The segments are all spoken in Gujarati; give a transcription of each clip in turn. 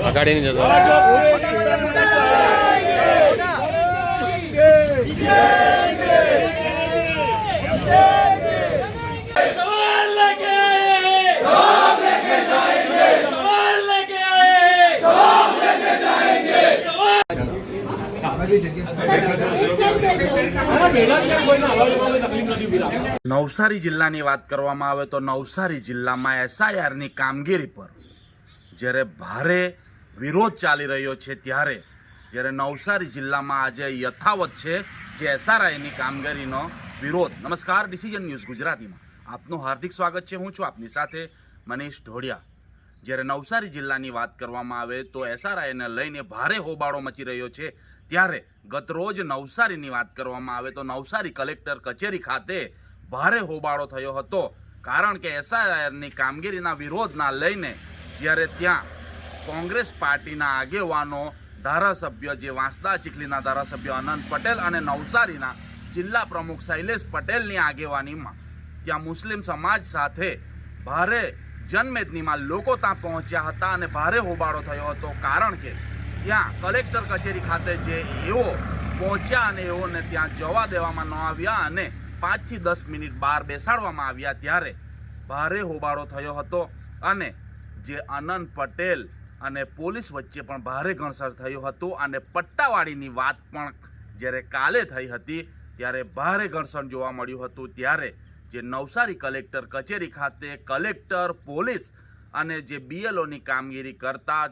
અઘાડીની જતો નવસારી જિલ્લાની વાત કરવામાં આવે તો નવસારી જિલ્લામાં એસઆઈઆરની કામગીરી પર જ્યારે ભારે વિરોધ ચાલી રહ્યો છે ત્યારે, જ્યારે નવસારી જિલ્લામાં આજે યથાવત છે જે એસઆરઆઈની કામગીરીનો વિરોધ. નમસ્કાર ડિસિઝન ન્યૂઝ ગુજરાતીમાં. આપનું હાર્દિક સ્વાગત છે. હું છું આપની સાથે મનીષ ઢોડિયા. જ્યારે નવસારી જિલ્લાની વાત કરવામાં આવે તો એસઆરઆઈને લઈને ભારે હોબાળો મચી રહ્યો છે. ત્યારે ગતરોજ નવસારીની વાત કરવામાં આવે તો નવસારી કલેક્ટર કચેરી ખાતે ભારે હોબાળો થયો હતો. કારણ કે એસઆરઆઈની કામગીરીના વિરોધના લઈને જ્યારે ત્યાં કોંગ્રેસ પાર્ટીના આગેવાનો, ધારાસભ્ય જે વાંસદા ચીખલીના ધારાસભ્ય અનંત પટેલ અને નવસારીના જિલ્લા પ્રમુખ શૈલેષ પટેલની આગેવાનીમાં ત્યાં મુસ્લિમ સમાજ સાથે ભારે જનમેદનીમાં લોકો ત્યાં પહોંચ્યા હતા અને ભારે હોબાળો થયો હતો. કારણ કે ત્યાં કલેક્ટર કચેરી ખાતે જે એઓ પહોંચ્યા અને એઓને ત્યાં જવા દેવામાં ન આવ્યા અને પાંચથી દસ મિનિટ બહાર બેસાડવામાં આવ્યા ત્યારે ભારે હોબાળો થયો હતો અને જે અનંત પટેલ અને પોલીસ વચ્ચે પણ ભારે ઘણસર થયું હતું અને પટ્ટાવાળીની વાત પણ જ્યારે કાલે થઈ હતી, ત્યારે ભારે ઘર્ષણ જોવા મળ્યું હતું. ત્યારે જે નવસારી કલેક્ટર કચેરી ખાતે કલેક્ટર, પોલીસ અને જે બીએલઓની કામગીરી કરતા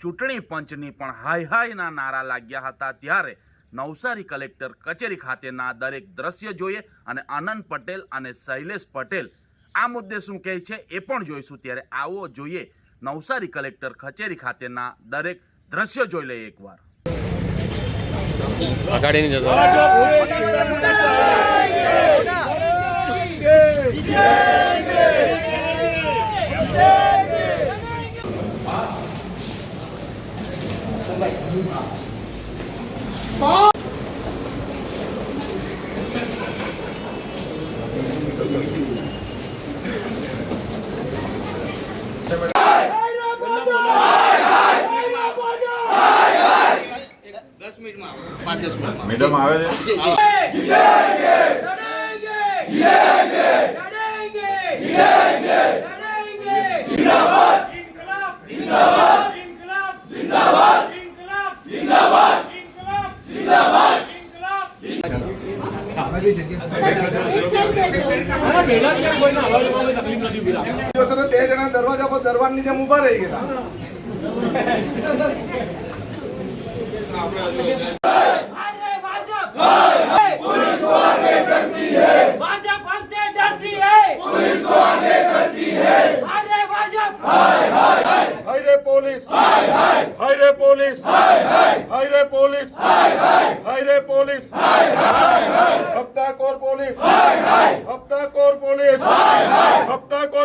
ચૂંટણી પંચની પણ હાય હાયના નારા લાગ્યા હતા. ત્યારે નવસારી કલેક્ટર કચેરી ખાતેના દરેક દ્રશ્ય જોઈએ અને આનંદ પટેલ અને શૈલેષ પટેલ આ મુદ્દે શું કહે છે એ પણ જોઈશું. ત્યારે આવો જોઈએ નવસારી કલેક્ટર કચેરી ખાતેના દરેક દ્રશ્ય જોઈ લઈએ એકવાર. નહીં જતો મેડમ આવે છે? બે તે જણા દરવાજા પર દરવાજની જેમ ઊભા રહી ગયા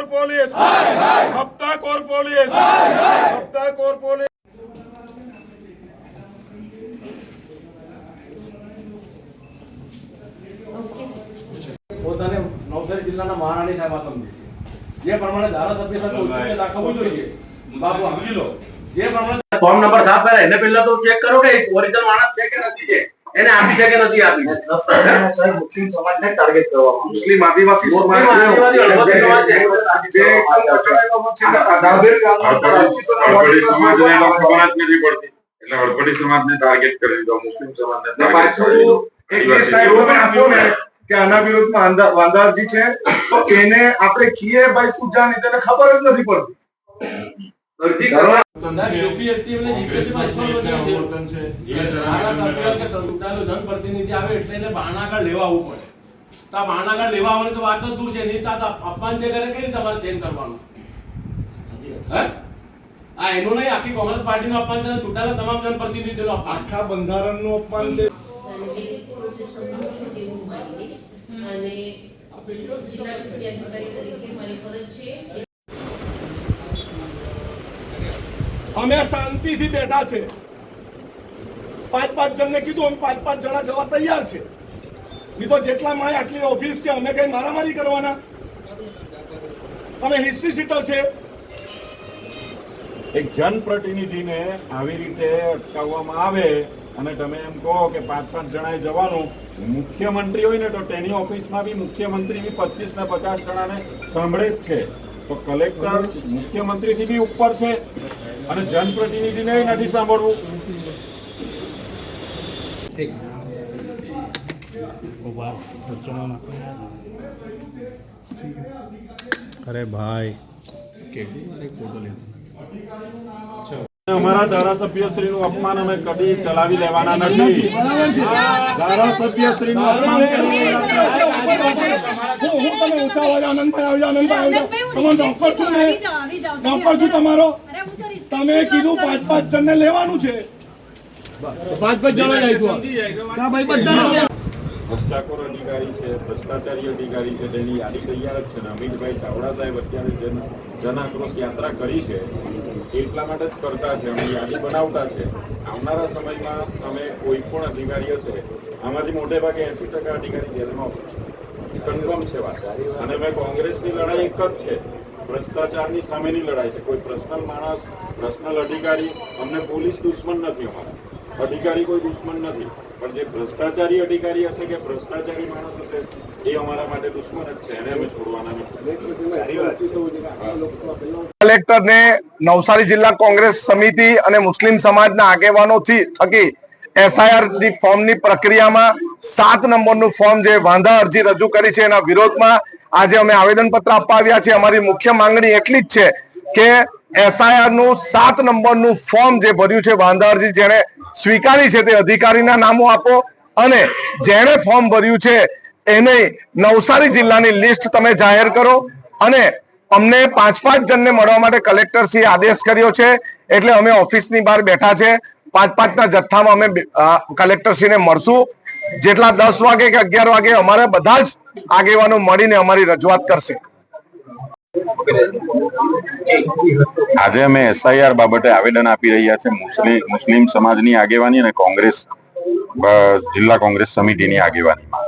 હપ્તાખોર પોલીસ. હપ્તાખોર પોલીસ. હપ્તાખોર પોલીસ. પોતાને નવસારી જિલ્લાના મહારાણી સાહેબ સમજે છે. જે પ્રમાણે ધારાસભ્ય સાથે ઉચ્ચ દાખવવું જોઈએ બાબુ સમજી લો. જે પ્રમાણે ફોર્મ નંબર સાફ કરે એને પહેલા તો ચેક કરો કે ઓરિજિનલ માણસ છે કે નથી છે એને આપી છે કે નથી આપી. મુસ્લિમ સમાજને ટાર્ગેટ કરવામાં મુસ્લિમ આદિવાસી સમાજ નથી પડતી. એટલે અડપડી સમાજને ટાર્ગેટ કરી દીધો મુસ્લિમ સમાજને કે આના વિરુદ્ધમાં વાંદા- છે. તો એને આપણે કીએ ભાઈ પૂજા ની તેને ખબર જ નથી પડતી. યુપીએસસી એટલે જીપીએસસી માં છ બધી છે. ધારાસભ્ય કે સંચાલક જનપ્રતિનિધિ આવે એટલે એને બહાનાગળ લેવા આવવું પડે. તો આ બહાનાગળ લેવા આવવાની તો વાત જ દૂર છે. નહીં તો અપમાન જે કરે કઈ રીતે તમારે ચેન્જ કરવાનું? હે? આ એનું નહીં આખી કોંગ્રેસ પાર્ટીનું અપમાન છે. છૂટાલા તમામ જનપ્રતિનિધિનું અપમાન. આખા બંધારણનું અપમાન છે. અને જિલ્લા ચૂંટણી અધિકારી તરીકે મારી ફરજ છે અમે શાંતિથી બેઠા છે. પાંચ પાંચ જણને કીધું, અમે પાંચ પાંચ જણા જવા તૈયાર છે. નહીં તો જેટલા માય આટલી ઓફિસ છે, અમે કઈ મારામારી કરવાના? અમે હિસ્ટ્રી સીટર છે. એક જનપ્રતિનિધિને આવી રીતે અટકાવવામાં આવે અને તમે એમ કહો કે પાંચ પાંચ જણાએ જવાનું, મુખ્યમંત્રી હોય ને તો તેની ઓફિસમાં બી મુખ્યમંત્રી બી પચીસ ને પચાસ જણાને સાંભળે જ છે. તો કલેક્ટર મુખ્યમંત્રીથી બી ઉપર છે. અને જનપ્રતિનિધિને નથી સાંભળવું. અરે ભાઈ. અમારા ધારાસભ્યશ્રીનું અપમાન અમે કદી ચલાવી લેવાના નથી. ધારાસભ્યશ્રીનું અપમાન. હું હું તમે ઓછા અવાજે આનંદભાઈ આવજો આનંદભાઈ આવી જાઓ તમારો નોકર છું ને નોકર છું તમારો. તમે કીધું પાંચ પાંચ જણને લેવાનું છે. પાંચ પાંચ જણા બધા હપ્તાખોર અધિકારી છે ભ્રષ્ટાચારી અધિકારી છે તેની યાદી તૈયાર જ છે ને. અમિતભાઈ ચાવડા સાહેબ અત્યારે જે જનાક્રોશ યાત્રા કરી છે એટલા માટે જ કરતા છે અમે યાદી બનાવતા છે. આવનારા સમયમાં અમે કોઈ પણ અધિકારી હશે આમાંથી મોટે ભાગે એસી ટકા અધિકારી જેલમાં કન્ફર્મ છે વાત. અને મેં કોંગ્રેસની લડાઈ એક જ છે. ભ્રષ્ટાચારની સામેની લડાઈ છે. કોઈ પર્સનલ માણસ પર્સનલ અધિકારી અમને પોલીસ દુશ્મન નથી અમારા. અધિકારી કોઈ દુશ્મન નથી. પણ જે ભ્રષ્ટાચારી અધિકારી હશે કે ભ્રષ્ટાચારી માણસ હશે એ અમારા માટે દુશ્મન જ છે. એને અમે છોડવાના નથી. કલેક્ટરને નવસારી જિલ્લા કોંગ્રેસ સમિતિ અને મુસ્લિમ સમાજના આગેવાનોથી થકી એસઆઈઆરની ફોર્મની પ્રક્રિયામાં સાત નંબરનું ફોર્મ જે વાંધા અરજી રજૂ કરી છે એના વિરોધમાં આજે અમે આવેદનપત્ર આપવા આવ્યા છે અમારી મુખ્ય માંગણી એટલી જ છે કે એસઆઈઆરનું સાત નંબરનું ફોર્મ જે ભર્યું છે વાંધા જેને સ્વીકારી છે તે અધિકારીના નામો આપો અને જેણે ફોર્મ ભર્યું છે એને નવસારી જિલ્લાની લિસ્ટ તમે જાહેર કરો અને અમને પાંચ પાંચ જણને મળવા માટે કલેક્ટરશ્રીએ આદેશ કર્યો છે. એટલે અમે ઓફિસની બહાર બેઠા છે. પાંચ પાંચના જથ્થામાં અમે કલેક્ટરશ્રીને મળશું. જેટલા દસ વાગે કે અગિયાર વાગે અમારે બધા જ આગેવાનો મળીને અમારી રજૂઆત કરશે. આજે અમે એસઆઈઆર બાબતે આવેદન આપી રહ્યા છે. મુસ્લિમ સમાજની આગેવાની અને કોંગ્રેસ જિલ્લા કોંગ્રેસ સમિતિની આગેવાનીમાં.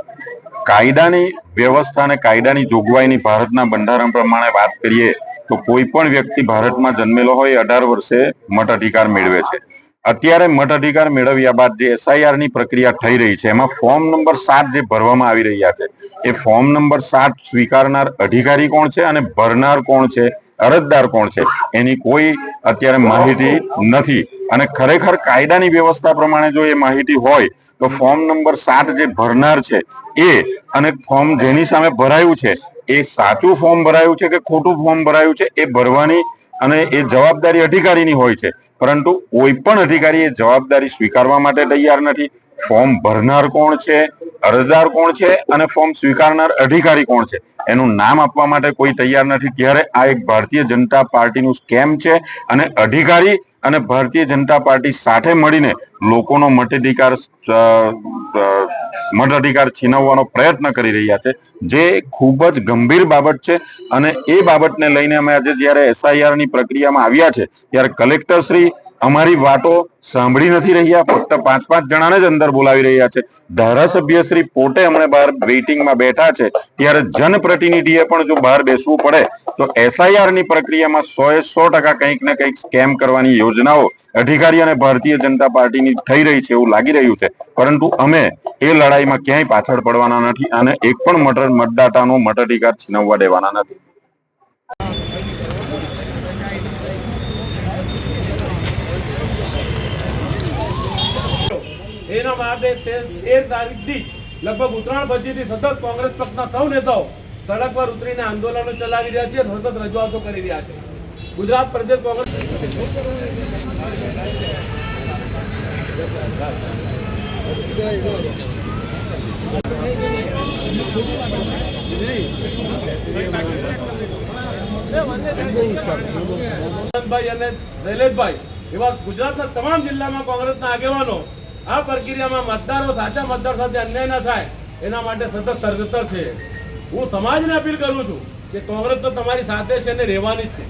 કાયદાની વ્યવસ્થા અને કાયદાની જોગવાઈની ભારતના બંધારણ પ્રમાણે વાત કરીએ તો કોઈ પણ વ્યક્તિ ભારતમાં જન્મેલો હોય અઢાર વર્ષે મત અધિકાર મેળવે છે. અત્યારે મત અધિકાર મેળવ્યા બાદ જે એસઆઈઆરની પ્રક્રિયા થઈ રહી છે, એમાં ફોર્મ નંબર સાત જે ભરવામાં આવી રહ્યા છે, એ ફોર્મ નંબર સાત સ્વીકારનાર અધિકારી કોણ છે અને ભરનાર કોણ છે, અરજદાર કોણ છે, એની કોઈ અત્યારે માહિતી નથી. અને ખરેખર કાયદાની વ્યવસ્થા પ્રમાણે જો એ માહિતી હોય, તો ફોર્મ નંબર સાત જે ભરનાર છે, એ અને ફોર્મ જેની સામે ભરાયું છે, એ સાચું ફોર્મ ભરાયું છે કે ખોટું ફોર્મ ભરાયું છે, એ ભરવાની અને એ જવાબદારી અધિકારીની હોય છે. પરંતુ કોઈ પણ અધિકારી એ જવાબદારી સ્વીકારવા માટે તૈયાર નથી. ફોર્મ ભરનાર કોણ છે? અરજદાર કોણ છે? અને ફોર્મ સ્વીકારનાર અધિકારી કોણ છે? એનું નામ આપવા માટે કોઈ તૈયાર નથી. ત્યારે આ એક ભારતીય જનતા પાર્ટીનું સ્કેમ છે અને અધિકારી અને ભારતીય જનતા પાર્ટી સાથે મળીને લોકોનો મતાધિકાર મત અધિકાર છીનવવાનો પ્રયત્ન કરી રહ્યા છે. જે ખૂબ જ ગંભીર બાબત છે અને એ બાબતને લઈને અમે આજે જ્યારે એસઆઈઆરની પ્રક્રિયામાં આવ્યા છે, ત્યારે કલેક્ટર શ્રી અમારી વાતો સાંભળી નથી રહ્યા. ફક્ત પાંચ પાંચ જણાને જ અંદર બોલાવી રહ્યા છે. ધારાસભ્ય શ્રી પોતે હમણાં બહાર વેઇટિંગમાં બેઠા છે. ત્યારે જનપ્રતિનિધિએ પણ જો બહાર બેસવું પડે, તો એસઆઈઆરની પ્રક્રિયામાં સો એ સો ટકા કંઈક ને કંઈક સ્કેમ કરવાની યોજનાઓ અધિકારી અને ભારતીય જનતા પાર્ટીની થઈ રહી છે એવું લાગી રહ્યું છે. પરંતુ અમે એ લડાઈમાં ક્યાંય પાછળ પડવાના નથી અને એક પણ મત મતદાતાનો મતાધિકાર છીનવવા દેવાના નથી. એના માટે તેર તારીખથી લગભગ ઉત્તરાયણ પછીથી સતત કોંગ્રેસ પક્ષના સૌ નેતાઓ સડક પર ઉતરીને આંદોલનો ચલાવી રહ્યા છે સતત રજૂઆતો કરી રહ્યા છે. ગુજરાત પ્રદેશ કોંગ્રેસ ભાઈ અને શૈલેષભાઈ, એવા ગુજરાતના તમામ જિલ્લામાં કોંગ્રેસના આગેવાનો આ પ્રક્રિયામાં મતદારો સાચા મતદાર સાથે અન્યાય ના થાય, એના માટે સતત સર્જતર છે. હું સમાજને અપીલ કરું છું કે કોંગ્રેસ તો તમારી સાથે છે અને રહેવાની જ છે.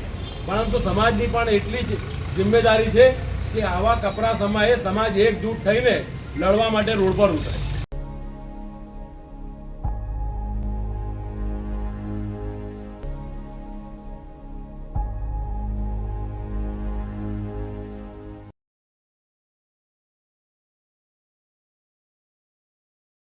પરંતુ સમાજની પણ એટલી જ જિમ્મેદારી છે કે આવા કપરા સમયે સમાજ એકજૂટ થઈને લડવા માટે રોડ પર ઉતરે.